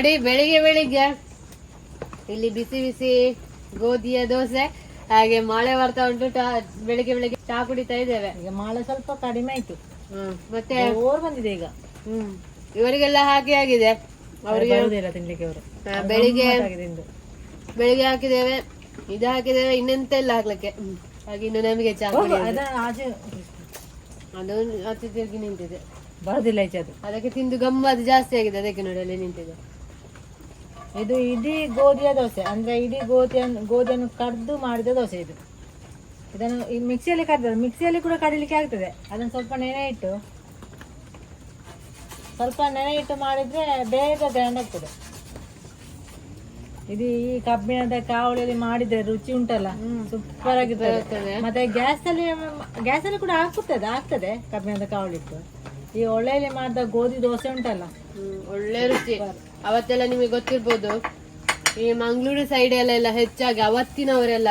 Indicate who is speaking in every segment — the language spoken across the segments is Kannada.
Speaker 1: ನೋಡಿ ಬೆಳಿಗ್ಗೆ ಬೆಳಿಗ್ಗೆ. ಇಲ್ಲಿ ಬಿಸಿ ಬಿಸಿ ಗೋಧಿಯ ದೋಸೆ ಹಾಗೆ ಮಳೆ ಬರ್ತಾ ಉಂಟು ಬೆಳಿಗ್ಗೆ ಬೆಳಿಗ್ಗೆ ಚಾ ಕುಡಿತಾ ಇದ್ದೇವೆ.
Speaker 2: ಈಗ ಮಳೆ ಸ್ವಲ್ಪ ಕಡಿಮೆ ಆಯ್ತು.
Speaker 1: ಹ್ಮ್. ಮತ್ತೆ
Speaker 2: ಓರ್ ಬಂದಿದೆ ಈಗ.
Speaker 1: ಹ್ಮ್ ಇವರಿಗೆಲ್ಲ ಹಾಗೆ ಆಗಿದೆ. ಅವರಿಗೆ
Speaker 2: ಬರುದಿಲ್ಲ ತಿನ್ಲಿಕ್ಕೆ ಅವರು.
Speaker 1: ಬೆಳಿಗ್ಗೆ ಬೆಳಿಗ್ಗೆ ಹಾಕಿದ್ದೇವೆ ಇದು ಹಾಕಿದ್ದೇವೆ ಇನ್ನೆಂತ ಇಲ್ಲ ಹಾಕ್ಲಿಕ್ಕೆ ಹಾಗೆ ಇನ್ನು ನಮಗೆ ಚಾ.
Speaker 2: ಅದ
Speaker 1: ಅದು ಅತಿ ತಿರುಗಿ ನಿಂತಿದೆ.
Speaker 2: ಬರುದಿಲ್ಲ ಈಚೆ ಅದು.
Speaker 1: ಅದಕ್ಕೆ ತಿಂದು ಗಮ್ಮತ್ ಜಾಸ್ತಿ ಆಗಿದೆ ಅದಕ್ಕೆ ನೋಡಿ ಅಲ್ಲಿ ನಿಂತಿದೆ.
Speaker 2: ಇದು ಇಡೀ ಗೋಧಿಯ ದೋಸೆ. ಅಂದ್ರೆ ಇಡೀ ಗೋಧಿಯನ್ನು ಗೋಧಿಯನ್ನು ಕಡ್ದು ಮಾಡಿದ ದೋಸೆ ಇದು. ಇದನ್ನು ಈ ಮಿಕ್ಸಿಯಲ್ಲಿ ಕಡ್ದ ಮಿಕ್ಸಿಯಲ್ಲಿ ಕೂಡ ಕಡಿಲಿಕ್ಕೆ ಆಗ್ತದೆ. ಅದನ್ನು ಸ್ವಲ್ಪ ನೆನೆ ಇಟ್ಟು ಸ್ವಲ್ಪ ನೆನೆ ಇಟ್ಟು ಮಾಡಿದ್ರೆ ಬೇಗ ಗ್ರ್ಯಾಂಡ್ ಆಗ್ತದೆ. ಇದು ಈ ಕಬ್ಬಿಣದ ಕಾವಳಿಯಲ್ಲಿ ಮಾಡಿದ್ರೆ ರುಚಿ ಉಂಟಲ್ಲ ಸೂಪರ್ ಆಗಿರ್ತದೆ. ಮತ್ತೆ ಗ್ಯಾಸ್ ಅಲ್ಲಿ ಗ್ಯಾಸ್ ಅಲ್ಲಿ ಕೂಡ ಹಾಕುತ್ತದೆ ಆಗ್ತದೆ ಕಬ್ಬಿಣದ ಕಾವಳಿ ಇಟ್ಟು ಈ ಒಳ್ಳೆಯಲ್ಲಿ ಮಾಡಿದ ಗೋಧಿ ದೋಸೆ ಉಂಟಲ್ಲ.
Speaker 1: ಒಳ್ಳೆ ರುಚಿ. ಅವತ್ತೆಲ್ಲ ನಿಮಗೆ ಗೊತ್ತಿರ್ಬೋದು. ಈ ಮಂಗಳೂರು ಸೈಡ್ ಎಲ್ಲ ಹೆಚ್ಚಾಗಿ ಅವತ್ತಿನವರೆಲ್ಲ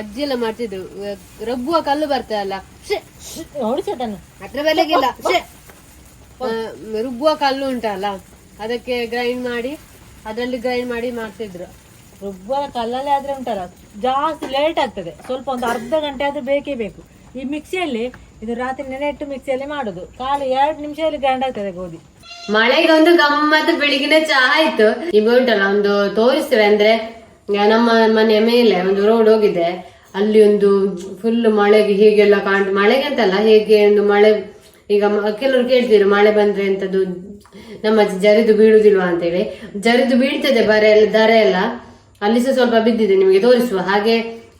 Speaker 1: ಅಜ್ಜಿ ಎಲ್ಲ ಮಾಡ್ತಿದ್ರು. ರಬ್ಬುವ ಕಲ್ಲು ಬರ್ತದಲ್ಲ? ಅದ್ರ ಬೆಲೆಗಿಲ್ಲ. ರುಬ್ಬುವ ಕಲ್ಲು ಉಂಟಲ್ಲ? ಅದಕ್ಕೆ ಗ್ರೈಂಡ್ ಮಾಡಿ, ಅದರಲ್ಲಿ ಗ್ರೈಂಡ್ ಮಾಡಿ ಮಾಡ್ತಿದ್ರು.
Speaker 2: ರುಬ್ಬುವ ಕಲ್ಲಲ್ಲೇ ಆದ್ರೆ ಉಂಟಲ್ಲ? ಜಾಸ್ತಿ ಲೇಟ್ ಆಗ್ತದೆ. ಸ್ವಲ್ಪ ಒಂದು ಅರ್ಧ ಗಂಟೆ ಆದ್ರೂ ಬೇಕೇ ಬೇಕು. ಈ ಮಿಕ್ಸಿಯಲ್ಲಿ ಇದು ರಾತ್ರಿ ನೆನೆ ಇಟ್ಟು ಮಿಕ್ಸಿಯಲ್ಲಿ ಮಾಡುದು. ಕಾಲು ಎರಡು ನಿಮಿಷದಲ್ಲಿ ಗ್ರೈಂಡ್ ಆಗ್ತದೆ ಗೋಧಿ.
Speaker 1: ಮಳೆಗೆ ಒಂದು ಗಮ್ಮತ್ ಬೆಳಿಗಿನ ಚಹಾ ಆಯ್ತು ಈಗ ಉಂಟಲ್ಲ, ಒಂದು ತೋರಿಸ್ತೇವೆ ಅಂದ್ರೆ ನಮ್ಮ ಮನೆಯ ಮೇಲೆ ಒಂದು ರೋಡ್ ಹೋಗಿದೆ. ಅಲ್ಲಿ ಒಂದು ಫುಲ್ ಮಳೆಗೆ ಹೀಗೆಲ್ಲ ಕಾಣ್, ಮಳೆಗೆ ಅಂತಲ್ಲ, ಹೇಗೆ ಒಂದು ಮಳೆ, ಈಗ ಕೆಲವರು ಕೇಳ್ತಿದ್ರು ಮಳೆ ಬಂದ್ರೆ ಎಂತದ್ದು, ನಮ್ಮ ಜರಿದು ಬೀಳುದಿಲ್ವಾ ಅಂತೇಳಿ. ಜರಿದು ಬೀಳ್ತದೆ, ಬರ ಎಲ್ಲ ದರ ಎಲ್ಲ. ಅಲ್ಲಿ ಸ್ವಲ್ಪ ಬಿದ್ದಿದೆ ನಿಮಗೆ ತೋರಿಸುವ ಹಾಗೆ,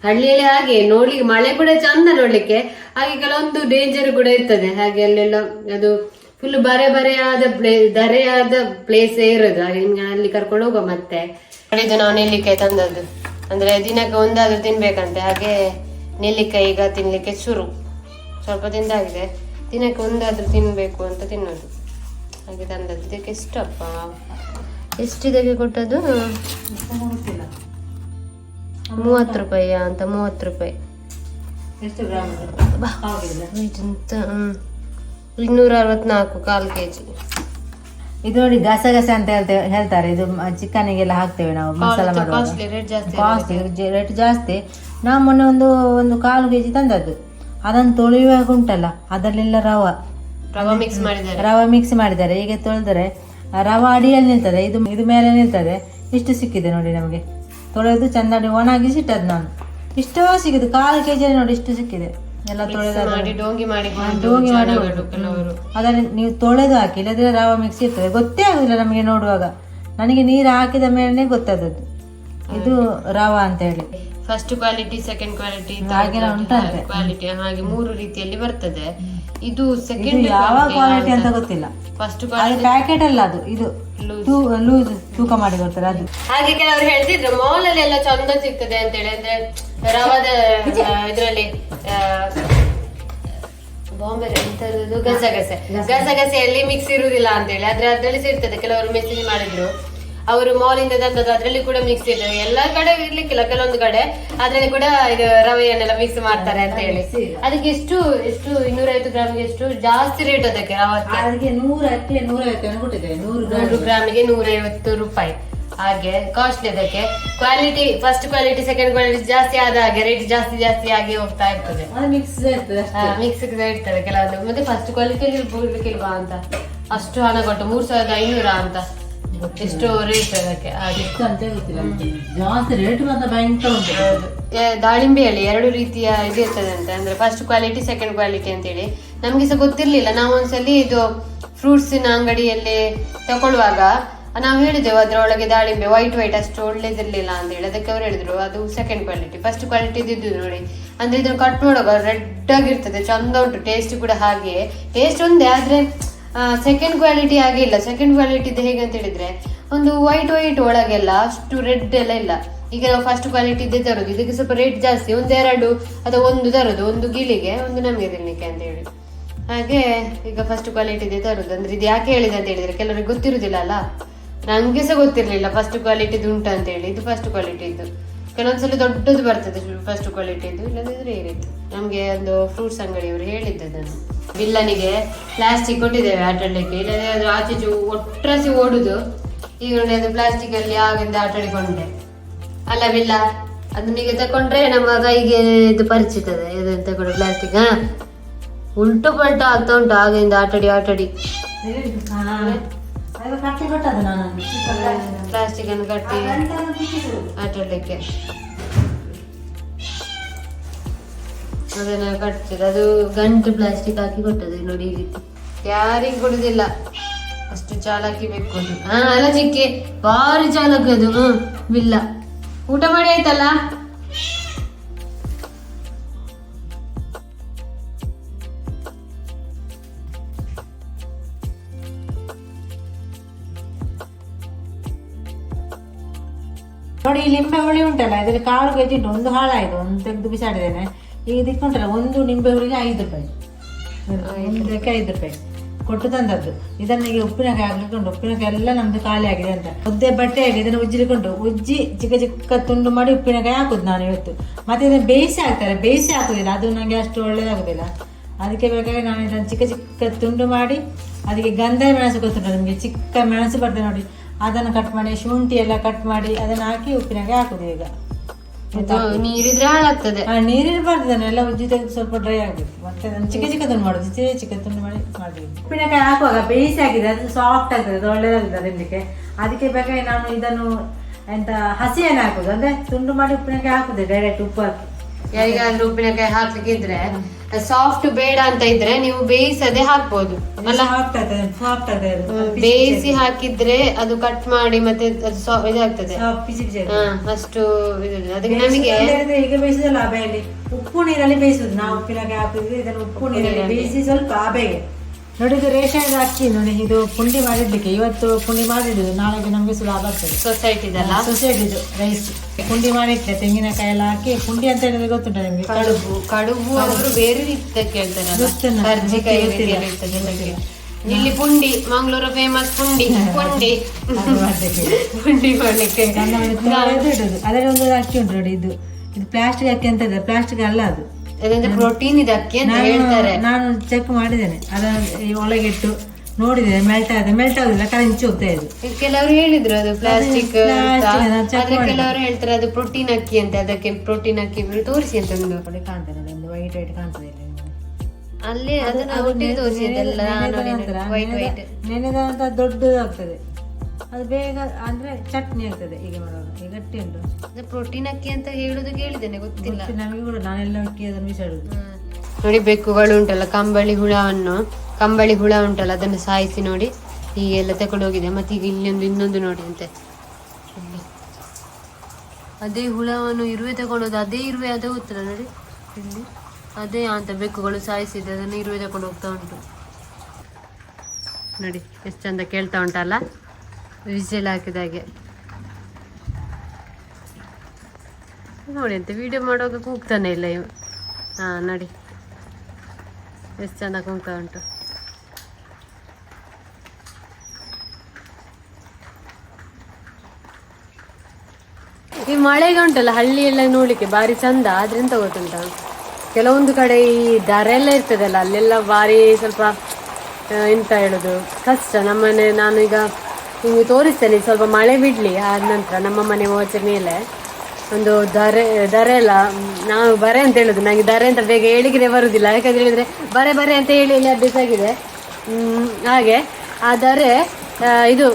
Speaker 1: ಹಳ್ಳಿಯಲ್ಲಿ ಹಾಗೆ, ನೋಡ್ಲಿಕ್ಕೆ ಮಳೆ ಕೂಡ ಚಂದ ನೋಡ್ಲಿಕ್ಕೆ, ಹಾಗೆ ಕೆಲವೊಂದು ಡೇಂಜರ್ ಕೂಡ ಇರ್ತದೆ. ಹಾಗೆ ಅಲ್ಲೆಲ್ಲ ಅದು ಫುಲ್ ಬರೆ ಬರೆಯಾದ ಪ್ಲೇ ದರೆಯಾದ ಪ್ಲೇಸೇ ಇರೋದು. ಹಿಂಗೆ ನಿಮ್ಗೆ ಅಲ್ಲಿ ಕರ್ಕೊಂಡು ಹೋಗುವ ಮತ್ತೆ. ಇದು ನಾವು ನೆಲ್ಲಿಕಾಯಿ ತಂದದ್ದು. ಅಂದ್ರೆ ದಿನಕ್ಕೆ ಒಂದಾದ್ರೂ ತಿನ್ಬೇಕಂತೆ. ಹಾಗೆ ನೆಲ್ಲಿಕಾಯಿ ಈಗ ತಿನ್ಲಿಕ್ಕೆ ಶುರು. ಸ್ವಲ್ಪ ತಿಂದಾಗಿದೆ ದಿನಕ್ಕೆ ಒಂದಾದ್ರೂ ತಿನ್ಬೇಕು ಅಂತ ತಿನ್ನೋದು. ಹಾಗೆ ತಂದದ್ದು. ಇದಕ್ಕೆ ಎಷ್ಟಪ್ಪ ಎಷ್ಟು ಇದಕ್ಕೆ ಕೊಟ್ಟದ್ದು? ಮೂವತ್ತು ರೂಪಾಯಿಯಾ ಅಂತ ಮೂವತ್ತು ರೂಪಾಯಿ.
Speaker 2: ಎಷ್ಟು ಗ್ರಾಮ್.
Speaker 1: ಇನ್ನೂರ ಅರವತ್ನಾಲ್ಕು ಕಾಲು ಕೆ ಜಿ
Speaker 2: ಇದು ನೋಡಿ ಗಸಗಸೆ ಅಂತ ಹೇಳ್ತೇವೆ ಹೇಳ್ತಾರೆ. ಇದು ಚಿಕನಿಗೆಲ್ಲ ಹಾಕ್ತೇವೆ ನಾವು ಮಸಾಲ
Speaker 1: ಕಾಸ್ಟ್ಲಿ ರೇಟ್ ಜಾಸ್ತಿ
Speaker 2: ಕಾಸ್ಟ್ಲಿ ರೇಟ್ ಜಾಸ್ತಿ. ನಾವು ಮೊನ್ನೆ ಒಂದು ಒಂದು ಕಾಲು ಕೆ ಜಿ ತಂದದ್ದು. ಅದನ್ನು ತೊಳೆಯುವಾಗ ಉಂಟಲ್ಲ ಅದರಲ್ಲೆಲ್ಲ ರವ.
Speaker 1: ರವ ಮಿಕ್ಸ್ ಮಾಡಿದ್ದಾರೆ.
Speaker 2: ರವ ಮಿಕ್ಸ್ ಮಾಡಿದ್ದಾರೆ. ಈಗ ತೊಳೆದರೆ ರವ ಅಡಿಯಲ್ಲಿ ನಿಲ್ತದೆ ಇದು ಇದು ಮೇಲೆ ನಿಲ್ತದೆ. ಇಷ್ಟು ಸಿಕ್ಕಿದೆ ನೋಡಿ ನಮಗೆ. ತೊಳೆದು ಚಂದ ಒಣಗಿಸಿ ಇಟ್ಟದ್ದು ನಾನು. ಇಷ್ಟೋ ಸಿಕ್ಕಿದೆ. ಕಾಲು ಕೆ ಜಿ ನೋಡಿ ಇಷ್ಟು ಸಿಕ್ಕಿದೆ. ಎಲ್ಲ ತೊಳೆದ
Speaker 1: ಮಾಡಿ ಡೋಂಗಿ ಮಾಡಿ
Speaker 2: ಡೋಂಗಿ ಮಾಡಿ
Speaker 1: ಕೆಲವರು.
Speaker 2: ಅದನ್ನು ನೀವು ತೊಳೆದು ಹಾಕಿ ಇಲ್ಲದ್ರೆ ರವ ಮಿಕ್ಸ್ ಇರ್ತದೆ. ಗೊತ್ತೇ ಆಗುದಿಲ್ಲ ನಮಗೆ ನೋಡುವಾಗ. ನನಗೆ ನೀರು ಹಾಕಿದ ಮೇಲೆ ಗೊತ್ತಾದದ್ದು. ಇದು ರವ ಅಂತ ಹೇಳಿ.
Speaker 1: First quality second quality quality ಹಾಗೆ ಮೂರು ರೀತಿಯಲ್ಲಿ ಬರ್ತದೆ. ಇದು ಸೆಕೆಂಡ್
Speaker 2: ಯಾವ ಕ್ವಾಲಿಟಿ ಅಂತ ಗೊತ್ತಿಲ್ಲ.
Speaker 1: ಫಸ್ಟ್
Speaker 2: ಕ್ವಾಲಿಟಿ ಪ್ಯಾಕೆಟ್ ಅಲ್ಲ ಅದು. ಇದು ಲೂಸ್ ತೂಕ ಮಾಡಿ ಬರ್ತಾರೆ ಅದು.
Speaker 1: ಹಾಗೆ ಕೆಲವರು ಹೇಳ್ತಿದ್ರು ಮಾಲ್ ಅಲ್ಲಿ ಎಲ್ಲ ಚಂದ ಸಿಗ್ತದೆ ಅಂತ ಹೇಳಿ ಅಂದ್ರೆ ರವಾದ ಇದರಲ್ಲಿ ಬಾಂಬೆ ಎಂತದ್ದು ಗಸಗಸೆ. ಗಸಗಸೆಯಲ್ಲಿ ಮಿಕ್ಸ್ ಇರುವುದಿಲ್ಲ ಅಂತ ಹೇಳಿ ಆದ್ರೆ ಅದ್ರಲ್ಲಿ ಸಿಗ್ತದೆ. ಕೆಲವರು ಮೆಸೇಜ್ ಮಾಡಿದ್ರು. ಅವರು ಮಾಲ್ ಇಂದ ತಂದದ್ದು. ಅದ್ರಲ್ಲಿ ಕೂಡ ಮಿಕ್ಸ್ ಇರ್ತದೆ. ಎಲ್ಲ ಕಡೆ ಇರ್ಲಿಕ್ಕಿಲ್ಲ. ಕೆಲವೊಂದು ಕಡೆ. ಅದ್ರಲ್ಲಿ ಕೂಡ ಇದು ರವೆಯನ್ನೆಲ್ಲ ಮಿಕ್ಸ್ ಮಾಡ್ತಾರೆ ಅಂತ ಹೇಳಿ. ಅದಕ್ಕೆ ಎಷ್ಟು ಎಷ್ಟು ಇನ್ನೂರೈವತ್ತು ಗ್ರಾಮ್ಗೆ ಎಷ್ಟು ಜಾಸ್ತಿ ರೇಟ್ ಅದಕ್ಕೆ
Speaker 2: ಅದಕ್ಕೆ ನೂರ ನೂರೈವತ್ತು ಕೊಟ್ಟಿದ್ದೇವೆ ನೂರು
Speaker 1: ನೂರು ಗ್ರಾಮಿಗೆ ನೂರೈವತ್ತು ರೂಪಾಯಿ. ಹಾಗೆ ಕಾಸ್ಟ್ಲಿ ಅದಕ್ಕೆ. Quality first quality second quality ಜಾಸ್ತಿ ಆದ ಹಾಗೆ ರೇಟ್ ಜಾಸ್ತಿ ಜಾಸ್ತಿ ಆಗಿ ಹೋಗ್ತಾ ಇರ್ತದೆ.
Speaker 2: ಮಿಕ್ಸ್ ಇರ್ತದೆ ಅಷ್ಟೇ.
Speaker 1: ಮಿಕ್ಸ್ ಇರ್ತದೆ. ಕೆಲವೊಂದು ಮತ್ತೆ ಫಸ್ಟ್ ಕ್ವಾಲಿಟಿ ಇರ್ಬೇಕಿಲ್ವಾ ಅಂತ. ಅಷ್ಟು ಹಣ ಕೊಟ್ಟು ಮೂರ್ ಸಾವಿರದ ಐನೂರ ಅಂತ. ಎಷ್ಟು ರೇಟ್ ಅದಕ್ಕೆ
Speaker 2: ಅಂತ ಗೊತ್ತಿಲ್ಲ ಜಾಸ್ತಿ ರೇಟ್ ಮಾತ್ರ ಭಯಂಕರ ಉಂಟು.
Speaker 1: ಹೌದು. ಏ, ದಾಳಿಂಬೆಯಲ್ಲಿ ಎರಡು ರೀತಿಯ ಇದು ಇರ್ತದೆ ಅಂತ. ಅಂದ್ರೆ ಫಸ್ಟ್ ಕ್ವಾಲಿಟಿ ಸೆಕೆಂಡ್ ಕ್ವಾಲಿಟಿ ಅಂತೇಳಿ. ನಮ್ಗೆ ಸಹ ಗೊತ್ತಿರ್ಲಿಲ್ಲ. ನಾವು ಒಂದ್ಸಲಿ ಇದು ಫ್ರೂಟ್ಸಿನ ಅಂಗಡಿಯಲ್ಲಿ ತಗೊಳ್ಳುವಾಗ ನಾವು ಹೇಳಿದೆವು ಅದರೊಳಗೆ ದಾಳಿಂಬೆ ವೈಟ್ ವೈಟ್ ಅಷ್ಟು ಒಳ್ಳೇದಿರಲಿಲ್ಲ ಅಂತ ಹೇಳಿ. ಅದಕ್ಕೆ ಅವ್ರು ಹೇಳಿದ್ರು, ಅದು ಸೆಕೆಂಡ್ ಕ್ವಾಲಿಟಿ ಫಸ್ಟ್ ಕ್ವಾಲಿಟಿ ಇದ್ದು ನೋಡಿ. ಅಂದ್ರೆ ಇದನ್ನು ಕಟ್ ಮಾಡುವಾಗ ರೆಡ್ ಆಗಿರ್ತದೆ ಚಂದ ಉಂಟು ಟೇಸ್ಟ್ ಕೂಡ ಹಾಗೆ ಟೇಸ್ಟ್ ಒಂದೇ, ಆದ್ರೆ ಸೆಕೆಂಡ್ ಕ್ವಾಲಿಟಿ ಹಾಗೆ ಇಲ್ಲ. ಸೆಕೆಂಡ್ ಕ್ವಾಲಿಟಿ ಹೇಗೆ ಅಂತ ಹೇಳಿದ್ರೆ, ಒಂದು ವೈಟ್ ವೈಟ್ ಒಳಗೆಲ್ಲ ಅಷ್ಟು ರೆಡ್ ಎಲ್ಲ ಇಲ್ಲ. ಈಗ ನಾವು ಫಸ್ಟ್ ಕ್ವಾಲಿಟಿ ಇದ್ದೇ ತರೋದು. ಇದಕ್ಕೆ ಸ್ವಲ್ಪ ರೇಟ್ ಜಾಸ್ತಿ. ಒಂದೆರಡು ಅಥವಾ ಒಂದು ತರೋದು, ಒಂದು ಗಿಳಿಗೆ, ಒಂದು ನಮಗೆ ತಿನ್ನಲಿಕ್ಕೆ ಅಂತ ಹೇಳಿ. ಹಾಗೆ ಈಗ ಫಸ್ಟ್ ಕ್ವಾಲಿಟಿ ಇದೆ ತರೋದು. ಅಂದ್ರೆ ಇದು ಯಾಕೆ ಹೇಳಿದೆ ಅಂತ ಹೇಳಿದ್ರೆ, ಕೆಲವರಿಗೆ ಗೊತ್ತಿರುದಿಲ್ಲ ಅಲ್ಲ? ನಂಗೆ ಸಹ ಗೊತ್ತಿರಲಿಲ್ಲ ಫಸ್ಟ್ ಕ್ವಾಲಿಟಿದು ಉಂಟು ಅಂತ ಹೇಳಿ. ಇದು ಫಸ್ಟ್ ಕ್ವಾಲಿಟಿ ಇದ್ದು ಕೆಲವೊಂದ್ಸಲ ದೊಡ್ಡದು ಬರ್ತದೆ ಫಸ್ಟ್ ಕ್ವಾಲಿಟಿದು ಇಲ್ಲದಿದ್ರೆ ಈ ನಮ್ಗೆ ಒಂದು ಫ್ರೂಟ್ಸ್ ಅಂಗಡಿಯವರು ಹೇಳಿದ್ದು ಅದನ್ನು. ಬಿಲ್ಲನಿಗೆ ಪ್ಲಾಸ್ಟಿಕ್ ಕೊಟ್ಟಿದ್ದೇವೆ ಆಟಾಡಲಿಕ್ಕೆ. ಇಲ್ಲದೆ ಅದು ಆಚೆ ಒಟ್ಟರಸಿ ಓಡುದು. ಈಗ ನೋಡಿ ಅದು ಪ್ಲಾಸ್ಟಿಕ್ ಅಲ್ಲಿ ಆಗಿಂದ ಆಟಾಡಿಕೊಂಡೆ. ಅಲ್ಲ ಬಿಲ್ಲ ಅದು ನೀವು ತಕೊಂಡ್ರೆ ನಮ್ಮ ಕೈಗೆ ಇದು ಪರಿಚಿತದೆ. ಇದು ತಗೊಂಡು ಪ್ಲಾಸ್ಟಿಕ್ ಹಾ ಉಲ್ಟು ಪಲ್ಟು ಆಗ್ತಾ ಉಂಟು ಆಗಿಂದ ಆಟಾಡಿ ಆಟಾಡಿ.
Speaker 2: ಕಟ್ಟಿ ಕೊಟ್ಟದ್ದು ನಾನು.
Speaker 1: ಪ್ಲಾಸ್ಟಿಕ್ ಅನ್ನು ಕಟ್ಟಿ ಆಟಾಡ್ಲಿಕ್ಕೆ ಅದನ್ನ ಕಟ್ತದೆ ಅದು ಗಂಟು ಪ್ಲಾಸ್ಟಿಕ್ ಹಾಕಿ ಕೊಟ್ಟದೆ ನೋಡಿ ಈ ರೀತಿ ಯಾರಿಗೂ ಕೊಡುದಿಲ್ಲ. ಅಷ್ಟು ಚಾಲಾಕಿ ಬೇಕು ಅದು ಹಾ ಅಲ್ಲ ಚಿಕ್ಕಿ ಭಾರಿ ಚಾಲಕ ಅದು. ಹ್ಮ್ ಬಿಲ್ಲ ಊಟ ಮಾಡಿ ಆಯ್ತಲ್ಲ?
Speaker 2: ನೋಡಿ ಈ ಲಿಂಬೆ ಹುಳಿ ಉಂಟಲ್ಲ ಇದರಲ್ಲಿ ಕಾಳು ಕೆಜಿ ಉಂಟು ಒಂದು ಹಾಳಾಯಿತು ಒಂದು ತೆಗೆದು ಬಿಸಾಡಿದ್ದೇನೆ. ಈಗ ಇದಕ್ಕುಂಟಲ್ಲ ಒಂದು ನಿಂಬೆ ಹುಳಿಗೆ ಐದು ರೂಪಾಯಿ. ಒಂದಕ್ಕೆ ಐದು ರೂಪಾಯಿ ಕೊಟ್ಟು ತಂದದ್ದು. ಇದನ್ನ ಈಗ ಉಪ್ಪಿನಕಾಯಿ ಹಾಕ್ಲಿಕ್ಕುಂಟು. ಉಪ್ಪಿನಕಾಯಿ ಎಲ್ಲ ನಮ್ದು ಖಾಲಿ ಆಗಿದೆ ಅಂತ. ಮುದ್ದೆ ಬಟ್ಟೆ ಆಗಿದೆ ಇದನ್ನು ಉಜ್ಜಿಲಿಕೊಂಡು ಉಜ್ಜಿ ಚಿಕ್ಕ ಚಿಕ್ಕ ತುಂಡು ಮಾಡಿ ಉಪ್ಪಿನಕಾಯಿ ಹಾಕುದು ನಾನು ಇವತ್ತು. ಮತ್ತೆ ಇದನ್ನು ಬೇಯಿಸಿ ಹಾಕ್ತಾರೆ. ಬೇಯಿಸಿ ಹಾಕುದಿಲ್ಲ. ಅದು ನನಗೆ ಅಷ್ಟು ಒಳ್ಳೇದಾಗುದಿಲ್ಲ. ಅದಕ್ಕೆ ಬೇಕಾಗಿ ನಾನು ಇದನ್ನು ಚಿಕ್ಕ ಚಿಕ್ಕ ತುಂಡು ಮಾಡಿ ಅದಕ್ಕೆ ಗಂಧ ಮೆಣಸು ಗೊತ್ತುಂಟು ನಿಮಗೆ? ಚಿಕ್ಕ ಮೆಣಸು ಬರ್ತದೆ ನೋಡಿ. ಅದನ್ನು ಕಟ್ ಮಾಡಿ ಶುಂಠಿ ಎಲ್ಲ ಕಟ್ ಮಾಡಿ ಅದನ್ನು ಹಾಕಿ ಉಪ್ಪಿನಾಗೆ ಹಾಕುದು ಈಗ.
Speaker 1: ನೀರಿದ್ರೆ ಹಾಳಾಗ್ತದೆ.
Speaker 2: ಆ ನೀರಿರಬಾರ್ದು ಅದನ್ನೆಲ್ಲ ಉಜ್ಜಿ ತೆಗೆದು ಸ್ವಲ್ಪ ಡ್ರೈ ಆಗಬೇಕು. ಮತ್ತೆ ಅದನ್ನು ಚಿಕ್ಕ ಚಿಕ್ಕದನ್ನು ಮಾಡುದು ಚಿಕ್ಕ ಚಿಕ್ಕದನ್ನು ತುಂಡು ಮಾಡಿ ಮಾಡಬೇಕು. ಉಪ್ಪಿನಕಾಯಿ ಹಾಕುವಾಗ ಬೇಯಿಸಿ ಹಾಕಿದೆ ಅದು ಸಾಫ್ಟ್ ಆಗ್ತದೆ ಅದು ಒಳ್ಳೆದಾಗ್ತದೆ ತಿನ್ಲಿಕ್ಕೆ. ಅದಕ್ಕೆ ಬೇಕಾಗಿ ನಾನು ಇದನ್ನು ಎಂತ ಹಸಿಯನ್ನು ಹಾಕುದು. ಅಂದ್ರೆ ತುಂಡು ಮಾಡಿ ಉಪ್ಪಿನಕಾಯಿ ಹಾಕುದು ಡೈರೆಕ್ಟ್ ಉಪ್ಪು ಹಾಕಿ.
Speaker 1: ಯಾರಿಗಾದ್ರೂ ಉಪ್ಪಿನಕಾಯಿ ಹಾಕ್ಲಿಕ್ಕೆ ಇದ್ರೆ ಸಾಫ್ಟ್ ಬೇಡ ಅಂತ ಇದ್ರೆ ನೀವು ಬೇಯಿಸದೆ ಹಾಕ್ಬೋದು. ಬೇಯಿಸಿ ಹಾಕಿದ್ರೆ ಅದು ಕಟ್ ಮಾಡಿ ಮತ್ತೆ ಇದಾಗ್ತದೆ. ಅಷ್ಟು ಇದು ಅದಕ್ಕೆ ನಮಗೆ
Speaker 2: ಈಗ ಬೇಯಿಸುದಲ್ಲ ಉಪ್ಪು ನೀರಲ್ಲಿ ಬೇಯಿಸುದು. ನಾವು ಉಪ್ಪಿನಾಗೆ ಹಾಕಿದ್ರೆ ಇದನ್ನು ಉಪ್ಪು ನೀರಲ್ಲಿ. ಬೇಯಿಸಿ ಸ್ವಲ್ಪ ಆ ಬೇಗೆ. ನೋಡಿ ಇದು ರೇಷನ್ ಅಕ್ಕಿ ನೋಡಿ ಇದು ಪುಂಡಿ ಮಾಡಿಡ್ಲಿಕ್ಕೆ. ಇವತ್ತು ಪುಂಡಿ ಮಾಡಿಡುದು ನಾಳೆಗೆ ನಮಗೆ ಸುಲಭ ಆಗ್ತದೆ.
Speaker 1: ಸೊಸೈಟಿದಲ್ಲ
Speaker 2: ಸೊಸೈಟಿದು ರೈಸ್ ಪುಂಡಿ ಮಾಡಿಟ್ಟೆ ತೆಂಗಿನಕಾಯಿ ಎಲ್ಲ ಹಾಕಿ ಪುಂಡಿ ಅಂತ ಹೇಳಿದ್ರೆ ಗೊತ್ತುಂಟ ನಿಮಗೆ?
Speaker 1: ಕಡುಬು. ಕಡುಬು. ಅವರು ಬೇರೆ ರೀತಿಯ ಕೇಳ್ತಾರೆ
Speaker 2: ಗೊತ್ತು ನನಗೆ.
Speaker 1: ಕರ್ಜಿಕಾಯಿ
Speaker 2: ಗೊತ್ತಿಲ್ಲ.
Speaker 1: ರೀತಿಯಲ್ಲಿ ಇರ್ತದೆ ಅದಕ್ಕೆ. ಇಲ್ಲಿ ಪುಂಡಿ ಮಂಗಳೂರು ಫೇಮಸ್ ಪುಂಡಿ ಪುಂಡಿ. ಪುಂಡಿ ಮಾಡ್ಲಿಕ್ಕೆ.
Speaker 2: ಅದರಲ್ಲಿ ಒಂದು ಅಕ್ಕಿ ಉಂಟು ನೋಡಿ ಇದು. ಇದು ಪ್ಲಾಸ್ಟಿಕ್ ಅಕ್ಕಿ ಅಂತ ಇದೆ. ಪ್ಲಾಸ್ಟಿಕ್ ಅಲ್ಲ ಅದು.
Speaker 1: ಅದಂದ್ರೆ ಪ್ರೋಟೀನ್ ಇದೆ ಅಕ್ಕಿ ಅಂತ ಹೇಳ್ತಾರೆ.
Speaker 2: ನಾನು ಚೆಕ್ ಮಾಡಿದ್ದೇನೆ. ಅದನ್ನು ಒಳಗಿಟ್ಟು ನೋಡಿದ್ದೇನೆ ಮೆಲ್ಟ್ ಆಗಿದೆ ಮೆಲ್ಟ್ ಆಗುದಿಲ್ಲ ಕರೆಂಚಿ ಹೋಗ್ತಾ ಇದೆ
Speaker 1: ಕೆಲವರು ಹೇಳಿದ್ರು ಅದು ಪ್ಲಾಸ್ಟಿಕ್. ಕೆಲವರು ಹೇಳ್ತಾರೆ ಅದು ಪ್ರೋಟೀನ್ ಅಕ್ಕಿ ಅಂತ ಅದಕ್ಕೆ ಪ್ರೋಟೀನ್ ಅಕ್ಕಿ ತೋರಿಸಿ ಅಂತ ಒಂದು
Speaker 2: ಕಾಣ್ತದೆ ನೋಡಿ ವೈಟ್ ವೈಟ್ ಕಾಣ್ತದೆ
Speaker 1: ಅಲ್ಲಿ ಅದನ್ನ ಒಟ್ಟಿಗೆ ತೋರಿಸಿ ಅದೆಲ್ಲ ವೈಟ್ ವೈಟ್
Speaker 2: ನೆನೆದಂತ ದೊಡ್ಡದಾಗ್ತದೆ. ಅದು ಬೇಗ ಅಂದ್ರೆ ಚಟ್ನಿ ಆಗ್ತದೆ. ಈಗ ಮಾಡುವಾಗ ಈಗ ಗಟ್ಟಿ ಉಂಟು.
Speaker 1: ಪ್ರೋಟೀನ್ ಅಕ್ಕಿ ಅಂತ ಹೇಳುದು ಕೇಳಿದ್ದೇನೆ ಗೊತ್ತಿಲ್ಲ.
Speaker 2: ನಮಗೆ ಕೂಡ ನಾನೆಲ್ಲ ಅಕ್ಕಿ ಅದನ್ನು ಬಿಸಾಡುದು.
Speaker 1: ನೋಡಿ ಬೆಕ್ಕುಗಳು ಉಂಟಲ್ಲ ಕಂಬಳಿ ಹುಳವನ್ನು ಕಂಬಳಿ ಹುಳ ಉಂಟಲ್ಲ ಅದನ್ನು ಸಾಯಿಸಿ ನೋಡಿ. ಹೀಗೆಲ್ಲ ತಗೊಂಡು ಹೋಗಿದೆ. ಮತ್ತೆ ಈಗ ಇಲ್ಲೊಂದು ಇನ್ನೊಂದು ನೋಡಿ ಅಂತೆ ಅದೇ ಹುಳವನ್ನು ಇರುವೆ ತಗೊಂಡೋದು ಅದೇ ಇರುವೆ ಅದೇ ಉತ್ತರ ನೋಡಿ. ಇಲ್ಲಿ. ಅದೇ ಅಂತ ಬೆಕ್ಕುಗಳು ಸಾಯಿಸಿದೆ ಅದನ್ನು ಇರುವೆ ತಗೊಂಡು ಹೋಗ್ತಾ ಉಂಟು. ನೋಡಿ ಎಷ್ಟು ಚಂದ ಕೇಳ್ತಾ ಉಂಟಲ್ಲ. ವಿಸಿಲ್ ಹಾಕಿದಾಗೆ ನೋಡಿ ಅಂತ ವಿಡಿಯೋ ಮಾಡುವಾಗ ಕೂಗ್ತಾನೆ ಇಲ್ಲ ಇವ. ಹಾಂ, ನೋಡಿ. ಎಷ್ಟು ಚಂದ ಕೂಗ್ತಾ ಉಂಟು. ಈ ಮಳೆಗೆ ಉಂಟಲ್ಲ ಹಳ್ಳಿ ಎಲ್ಲ ನೋಡ್ಲಿಕ್ಕೆ ಬಾರಿ ಚಂದ, ಆದ್ರೆ ಎಂತ ಗೊತ್ತುಂಟ? ಕೆಲವೊಂದು ಕಡೆ ಈ ದರ ಎಲ್ಲ ಇರ್ತದಲ್ಲ, ಅಲ್ಲೆಲ್ಲ ಬಾರಿ ಸ್ವಲ್ಪ ಎಂತ ಹೇಳುದು, ಕಷ್ಟ. ನಮ್ಮನೆ ನಾನು ಈಗ ನಿಮಗೆ ತೋರಿಸ್ತೇನೆ ಸ್ವಲ್ಪ ಮಳೆ ಬಿಡಲಿ ಆದ ನಂತರ ನಮ್ಮ ಮನೆ ಮೋಚೆ ಮೇಲೆ ಒಂದು ದರೆ ದರೆ ಎಲ್ಲ, ನಾವು ಬರೆ ಅಂತ ಹೇಳುದು. ನನಗೆ ದರೆ ಅಂತ ಬೇಗ ಹೇಳಿದರೆ ಬರುವುದಿಲ್ಲ ಯಾಕಂತ ಹೇಳಿದ್ರೆ ಬರೆ ಬರೆ ಅಂತ ಹೇಳಿ ಹೇಳಿ ಅಭ್ಯಾಸ ಆಗಿದೆ? ಹಾಗೆ. ಆ ದರೆ ಇದು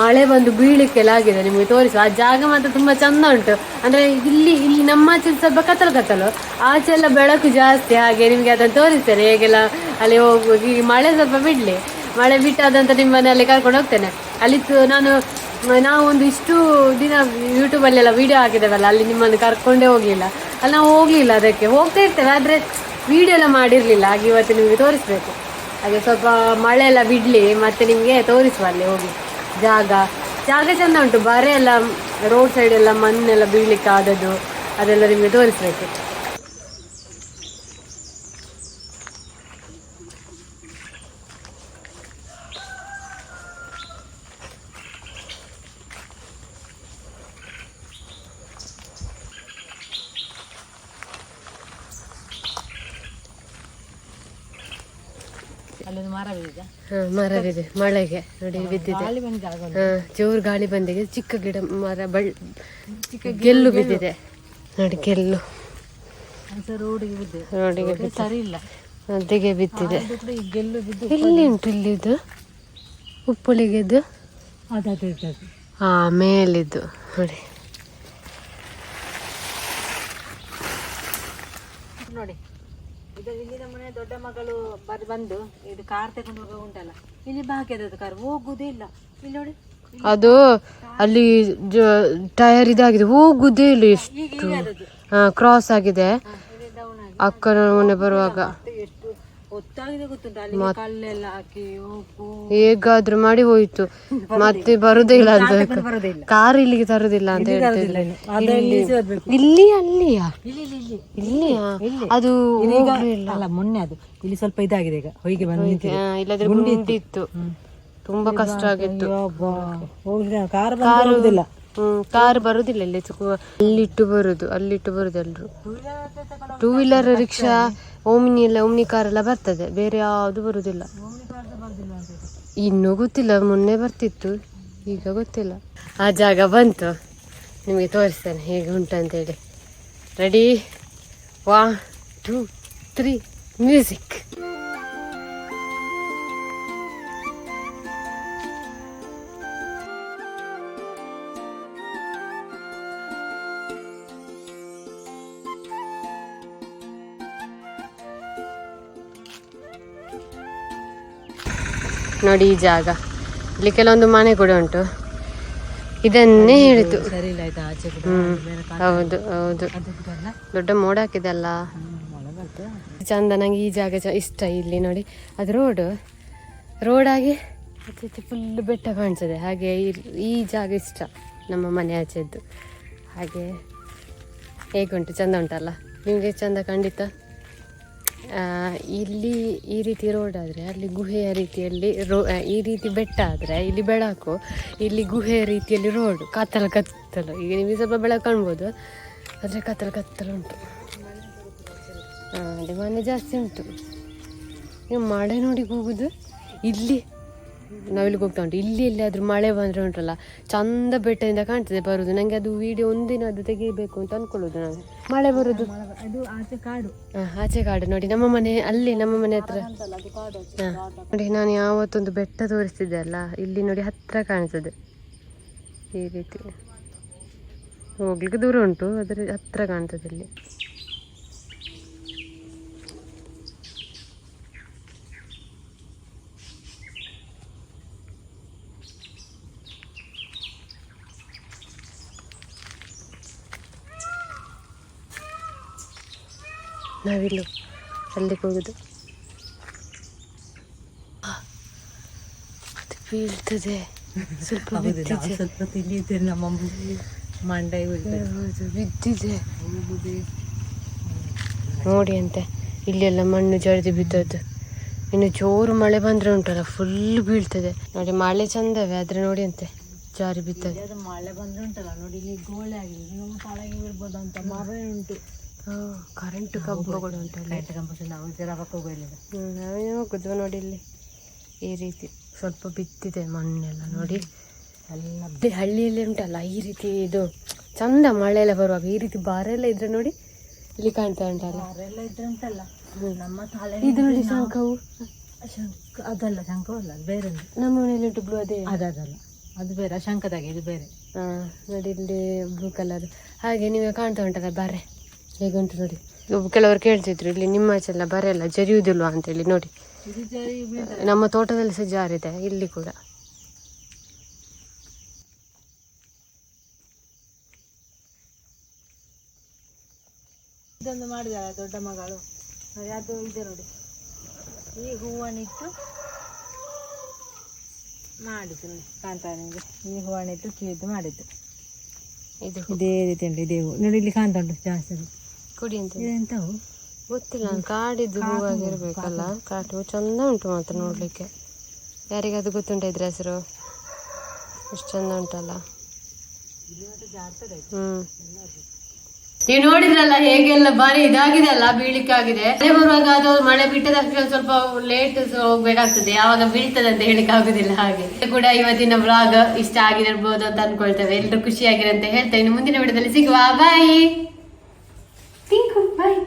Speaker 1: ಮಳೆ ಬಂದು ಬೀಳಿಕ್ಕೆಲ್ಲ ಆಗಿದೆ. ನಿಮಗೆ ತೋರಿಸುವ. ಆ ಜಾಗ ಮಾತ್ರ ತುಂಬಾ ಚಂದ ಉಂಟು. ಅಂದ್ರೆ ಇಲ್ಲಿ ಇಲ್ಲಿ ನಮ್ಮ ಆಚೆ ಸ್ವಲ್ಪ ಕತ್ತಲು ಕತ್ತಲು. ಆಚೆ ಎಲ್ಲ ಬೆಳಕು ಜಾಸ್ತಿ. ಹಾಗೆ ನಿಮಗೆ ಅದನ್ನು ತೋರಿಸ್ತೇನೆ. ಹೇಗೆಲ್ಲ ಅಲ್ಲಿ ಹೋಗಿ ಮಳೆ ಸ್ವಲ್ಪ ಬಿಡ್ಲಿ. ಮಳೆ ಬಿಟ್ಟಾದಂತ ನಿಮ್ಮ ಅಲ್ಲಿ ಕರ್ಕೊಂಡು ಹೋಗ್ತೇನೆ. ಅಲ್ಲಿ ನಾನು, ನಾವು ಒಂದು ಇಷ್ಟು ದಿನ ಯೂಟ್ಯೂಬಲ್ಲೆಲ್ಲ ವಿಡಿಯೋ ಹಾಕಿದ್ದೇವಲ್ಲ, ಅಲ್ಲಿ ನಿಮ್ಮನ್ನು ಕರ್ಕೊಂಡೇ ಹೋಗಲಿಲ್ಲ. ಅಲ್ಲಿ ನಾವು ಹೋಗ್ಲಿಲ್ಲ ಅದಕ್ಕೆ. ಹೋಗ್ತಾ ಇರ್ತೇವೆ, ಆದರೆ ವಿಡಿಯೋ ಎಲ್ಲ ಮಾಡಿರಲಿಲ್ಲ. ಹಾಗೆ ಇವತ್ತು ನಿಮಗೆ ತೋರಿಸ್ಬೇಕು. ಹಾಗೆ ಸ್ವಲ್ಪ ಮಳೆ ಎಲ್ಲ ಬಿಡ್ಲಿ, ಮತ್ತೆ ನಿಮಗೆ ತೋರಿಸುವ ಅಲ್ಲಿ ಹೋಗಿ. ಜಾಗ. ಜಾಗ ಚಂದ ಉಂಟು. ಬರೆ ಎಲ್ಲ, ರೋಡ್ ಸೈಡ್ ಎಲ್ಲ ಮಣ್ಣೆಲ್ಲ ಬೀಳ್ಲಿಕ್ಕೆ ಆದದ್ದು, ಅದೆಲ್ಲ ನಿಮಗೆ ತೋರಿಸ್ಬೇಕು.
Speaker 2: ಅಲ್ಲೊಂದು ಮರ ಬಿದ್ದಿದೆ
Speaker 1: ಹಾ ಮರವಿದೆ ಮಳೆಗೆ ನೋಡಿ ಬಿದ್ದಿದೆ.
Speaker 2: ಗಾಳಿ
Speaker 1: ಹಾ ಜೋರು ಗಾಳಿ ಬಂದಿದೆ. ಚಿಕ್ಕ ಗಿಡ ಮರ ಬಳ್ ಚಿಕ್ಕ ಗೆಲ್ಲು ಬಿದ್ದಿದೆ. ನೋಡಿ ಗೆಲ್ಲು.
Speaker 2: ರೋಡಿಗೆ ಬಿದ್ದೆ.
Speaker 1: ರೋಡಿಗೆ
Speaker 2: ರೋಡ್ ಸರಿ ಇಲ್ಲ
Speaker 1: ಅದಿಗೆ ಬಿದ್ದಿದೆ.
Speaker 2: ಇಲ್ಲಿ ಗೆಲ್ಲು ಬಿದ್ದು
Speaker 1: ಎಲ್ಲಿ ಉಂಟು ಇಲ್ಲಿದು? ಉಪ್ಪುಳಿಗೆದ್ದು
Speaker 2: ಆಮೇಲಿದ್ದು
Speaker 1: ಹಾ ಮೇಲಿದ್ದು. ನೋಡಿ.
Speaker 2: ನೋಡಿ. ದೊಡ್ಡ ಮಗಳು ಬರ್ ಬಂದು ಇದು ಕಾರ್ ತಗೊಂಡು ಹೋಗೋ ಉಂಟಲ್ಲ ಇಲ್ಲಿ ಬಾಕಿ ಅದು ಕಾರ್ ಹೋಗುದೇ ಇಲ್ಲ. ಇಲ್ಲಿ ನೋಡಿ
Speaker 1: ಅದು ಅಲ್ಲಿ ಟೈರ್ ಇದಾಗಿದೆ ಹೋಗುದೇ ಇಲ್ಲ ಎಷ್ಟು. ಕ್ರಾಸ್ ಆಗಿದೆ. ಅಕ್ಕನ ಮನೆ ಬರುವಾಗ.
Speaker 2: ಗೊತ್ತುಂಟ? ಅಲ್ಲಿ ಕಲ್ಲೆಲ್ಲ ಹಾಕಿ ಹೋಗು.
Speaker 1: ಹೇಗಾದ್ರೂ ಮಾಡಿ ಹೋಯ್ತು. ಮತ್ತೆ ಬರುದಿಲ್ಲ ಇಲ್ಲ ಅಂತ ಕಾರ್ ಇಲ್ಲಿಗೆ ತರುದಿಲ್ಲ ಅಂತ ಹೇಳ್ತಿದ್ರು ಇಲ್ಲಿ ಅಲ್ಲಿಯಾ?
Speaker 2: ಇಲ್ಲಿ ಇಲ್ಲಿ ಇಲ್ಲಿ.
Speaker 1: ಇಲ್ಲಿಯಾ? ಅದು
Speaker 2: ಅಲ್ಲ ಮೊನ್ನೆ ಅದು. ಇಲ್ಲಿ ಸ್ವಲ್ಪ ಇದಾಗಿದೆ ಈಗ. ಹೊಯ್ಗೆ ಬಂದು ಇಲ್ಲದ್ರೆ
Speaker 1: ಗುಂಡಿ ಇಲ್ಲದ್ರೆ ತುಂಬಾ ಕಷ್ಟ ಆಗಿತ್ತು.
Speaker 2: ಕಾರ್ ಬರುದಿಲ್ಲ.
Speaker 1: ಕಾರ್ ಬರುದಿಲ್ಲ ಇಲ್ಲಿ ಅಲ್ಲಿಟ್ಟು ಬರುದು ಅಲ್ಲಿಟ್ಟು ಬರುದು ಎಲ್ರು. ಟೂ ವೀಲರ್ ರಿಕ್ಷಾ ಓಮಿನಿ ಎಲ್ಲ ಓಮಿನಿ ಕಾರ್ ಎಲ್ಲ ಬರ್ತದೆ, ಬೇರೆ ಯಾವುದು ಬರುದಿಲ್ಲ. ಇನ್ನೂ ಗೊತ್ತಿಲ್ಲ, ಮೊನ್ನೆ ಬರ್ತಿತ್ತು, ಈಗ ಗೊತ್ತಿಲ್ಲ. ಆ ಜಾಗ ಬಂತು, ನಿಮಗೆ ತೋರಿಸ್ತೇನೆ ಹೇಗೆ ಉಂಟಂತೇಳಿ ready one two three music ನೋಡಿ ಈ ಜಾಗ. ಇಲ್ಲಿ ಕೆಲವೊಂದು ಮನೆ ಕೂಡ ಉಂಟು. ಇದನ್ನೇ ಹೇಳಿತು ಹೌದು ಹೌದು. ದೊಡ್ಡ ಮೋಡ ಹಾಕಿದಲ್ಲ.
Speaker 2: ಅಲ್ಲ
Speaker 1: ಚಂದ ನಂಗೆ ಈ ಜಾಗ ಚ- ಇಷ್ಟ ಇಲ್ಲಿ ನೋಡಿ. ಅದು ರೋಡು. ರೋಡಾಗಿ ಆಚೆ ಫುಲ್ ಬೆಟ್ಟ ಕಾಣಿಸ್ತದೆ ಹಾಗೆ ಈ- ಈ ಜಾಗ ಇಷ್ಟ. ನಮ್ಮ ಮನೆ ಆಚೆದ್ದು. ಹಾಗೆ ಹೇಗುಂಟು? ಚಂದ ಉಂಟಲ್ಲ? ನಿಮಗೆ ಚಂದ ಖಂಡಿತ ಇಲ್ಲಿ ಈ ರೀತಿ ರೋಡ್ ಆದರೆ, ಅಲ್ಲಿ ಗುಹೆಯ ರೀತಿಯಲ್ಲಿ ರೋ ಈ ರೀತಿ ಬೆಟ್ಟ ಆದರೆ, ಇಲ್ಲಿ ಬೆಳಕು, ಇಲ್ಲಿ ಗುಹೆಯ ರೀತಿಯಲ್ಲಿ ರೋಡು ಕತ್ತಲ ಕತ್ತಲು. ಈಗ ನಿಮಗೆ ಸ್ವಲ್ಪ ಬೆಳಕು ಕಾಣ್ಬೋದು. ಆದರೆ ಕತ್ತಲು ಕತ್ತಲು ಉಂಟು. ಅಲ್ಲಿ ಮನೆ ಜಾಸ್ತಿ ಉಂಟು. ನೀವು ಮಳೆ ನೋಡಿ ಹೋಗುದು. ಇಲ್ಲಿ ನಾವಿಲ್ಲಿಗೆ ಹೋಗ್ತಾ ಉಂಟು. ಇಲ್ಲಿ ಎಲ್ಲಾದರೂ ಮಳೆ ಬಂದರೆ ಉಂಟಲ್ಲ ಚಂದ ಬೆಟ್ಟದಿಂದ ಕಾಣ್ತದೆ ಬರುದು. ನನಗೆ ಅದು ವಿಡಿಯೋ ಒಂದಿನ ಅದು ತೆಗಿಬೇಕು ಅಂತ ಅಂದ್ಕೊಳ್ಳೋದು ನಾನು. ಮಳೆ ಬರುದು.
Speaker 2: ಅದು ಆಚೆ ಕಾಡು.
Speaker 1: ಹಾ, ಆಚೆ ಕಾಡು ನೋಡಿ ನಮ್ಮ ಮನೆ ಅಲ್ಲಿ ನಮ್ಮ ಮನೆ ಹತ್ರ. ನೋಡಿ ನಾನು ಯಾವತ್ತೊಂದು ಬೆಟ್ಟ ತೋರಿಸ್ತಿದ್ದೆ ಅಲ್ಲ ಇಲ್ಲಿ ನೋಡಿ ಹತ್ರ ಕಾಣ್ತದೆ. ಈ ರೀತಿ. ಹೋಗ್ಲಿಕ್ಕೆ ದೂರ ಉಂಟು ಅದರ ಹತ್ರ ಕಾಣ್ತದೆ ಇಲ್ಲಿ. ನಾವಿಲ್ಲು ಅಲ್ಲಿಗೆ ಹೋಗುದು. ಅದು ಬೀಳ್ತದೆ. ಸ್ವಲ್ಪ ಬಿದ್ದಿದೆ.
Speaker 2: ಸ್ವಲ್ಪ ತಿಂದಿದ್ದೆ ನಮ್ಮ ಮಂಡೈ
Speaker 1: ಹೌದು ಬಿದ್ದಿದೆ. ನೋಡಿ ಅಂತೆ ಇಲ್ಲೆಲ್ಲ ಮಣ್ಣು ಜರಿದು ಬಿದ್ದದ್ದು. ಇನ್ನು ಜೋರು ಮಳೆ ಬಂದ್ರೆ ಉಂಟಲ್ಲ ಫುಲ್ ಬೀಳ್ತದೆ. ನೋಡಿ ಮಳೆ ಚಂದವೆ ಆದ್ರೆ ನೋಡಿ ಅಂತೆ ಜಾರಿ ಬಿದ್ದದೆ
Speaker 2: ಅದು ಮಳೆ ಬಂದ್ರೆ ಉಂಟಲ್ಲ ನೋಡಿ ಇಲ್ಲಿ ಗೋಳೆ ಆಗಿದೆ. ಬೀಳ್ಬೋದು ಅಂತ ಮರ ಉಂಟು.
Speaker 1: ಕರೆಂಟ್ ಕಂಬಗಳು ಅಂತ
Speaker 2: ಲೈಟ್ ಕಂಬ ನಾವು ಜರ
Speaker 1: ನಾವೇನು ಹೋಗುದು ನೋಡಿ ಇಲ್ಲಿ ಈ ರೀತಿ ಸ್ವಲ್ಪ ಬಿತ್ತಿದೆ ಮಣ್ಣೆಲ್ಲ ನೋಡಿ.
Speaker 2: ಎಲ್ಲ
Speaker 1: ಅದೇ ಹಳ್ಳಿಯಲ್ಲಿ ಉಂಟಲ್ಲ ಈ ರೀತಿ ಇದು ಚಂದ ಮಳೆ ಎಲ್ಲ ಬರುವಾಗ ಈ ರೀತಿ ಬಾರ ಎಲ್ಲ ಇದ್ರೆ ನೋಡಿ ಇಲ್ಲಿ ಕಾಣ್ತಾ ಉಂಟಲ್ಲ.
Speaker 2: ಮರ ಇದ್ರೆ ಉಂಟಲ್ಲ. ನಮ್ಮ ತಾಳೆ
Speaker 1: ಇದು ನೋಡಿ ಶಂಖವು.
Speaker 2: ಶಂಕ ಅದಲ್ಲ ಶಂಕವಲ್ಲ ಅದು ಬೇರೆ
Speaker 1: ನಮ್ಮ ಮನೆಯಲ್ಲಿ ಉಂಟು ಬ್ಲೂ ಅದೇ.
Speaker 2: ಅದಲ್ಲ ಅದು ಬೇರೆ ಶಂಕದಾಗೆ ಇದು ಬೇರೆ.
Speaker 1: ಹಾ ನೋಡಿ ಇಲ್ಲಿ ಬ್ಲೂ ಕಲರ್ ಹಾಗೆ ನೀವೇ ಕಾಣ್ತಾ ಉಂಟಲ್ಲ ಬಾರೆ ಹೇಗೆ ಉಂಟು ನೋಡಿ. ಒಬ್ಬ ಕೆಲವರು ಕೇಳ್ತಿದ್ರು ಇಲ್ಲಿ ನಿಮ್ಮ ಆಚೆಲ್ಲ ಬರೆಯಲ್ಲ ಜರಿಯುವುದಿಲ್ವಾ ಅಂತೇಳಿ ನೋಡಿ. ನಮ್ಮ ತೋಟದಲ್ಲಿ ಸಹ ಜಾರಿದೆ ಇಲ್ಲಿ ಕೂಡ.
Speaker 2: ಇದೊಂದು ಮಾಡಿದಾಳ ದೊಡ್ಡ ಮಗಳು. ಅದು ಇದೆ ನೋಡಿ. ಈ ಹೂವನ್ನಿಟ್ಟು ಮಾಡಿದ್ದು ನೋಡಿ ಕಾಣ್ತಾ ನಿಮಗೆ ಈ ಹೂವನ್ನಿಟ್ಟು ಕಿವಿದ್ದು ಮಾಡಿದ್ದು.
Speaker 1: ಇದು
Speaker 2: ಇದೇ ರೀತಿ ಉಂಟು ಇದೇ ಹೂ ನೋಡಿ ಇಲ್ಲಿ ಕಾಣ್ತಾ ಉಂಟು ಜಾಸ್ತಿ.
Speaker 1: ಕುಡಿ ಅಂತ ಗೊತ್ತಿಲ್ಲ ಕಾಡಿದ್ದು ಹೂವಾಗಿರ್ಬೇಕಲ್ಲ ಕಾಟು ಚಂದ ಉಂಟು ಮಾತ್ರ ನೋಡ್ಲಿಕ್ಕೆ. ಯಾರಿಗಾದ್ರೂ ಗೊತ್ತುಂಟ ಇದ್ರ ಹೆಸರು? ಎಷ್ಟು ಚಂದ ಉಂಟಲ್ಲ. ಹ್ಮ್. ನೀವು ನೋಡಿದ್ರಲ್ಲ ಹೇಗೆಲ್ಲ ಬಾರಿ ಇದಾಗಿದೆ ಅಲ್ಲ ಬೀಳಿಕ್ಕಾಗಿದೆ. ಮಳೆ ಬರುವಾಗ ಅದು ಮಳೆ ಬಿಟ್ಟ ತಕ್ಷಣ ಸ್ವಲ್ಪ ಲೇಟ್ ಹೋಗ್ಬೇಕಾಗ್ತದೆ ಯಾವಾಗ ಬೀಳ್ತದೆ ಅಂತ ಹೇಳಿಕ್ ಆಗುದಿಲ್ಲ ಹಾಗೆ. ಕೂಡ ಇವತ್ತಿನ ಬ್ಲಾಗ್ ಇಷ್ಟ ಆಗಿರ್ಬೋದು ಅಂತ ಅನ್ಕೊಳ್ತೇವೆ. ಎಲ್ರು ಖುಷಿಯಾಗಿರಂತ ಹೇಳ್ತೇವೆ. ಇನ್ನು ಮುಂದಿನ ವಿಡಿಯೋದಲ್ಲಿ ಸಿಗುವ. ಬಾಯ್ ಬಾಯ್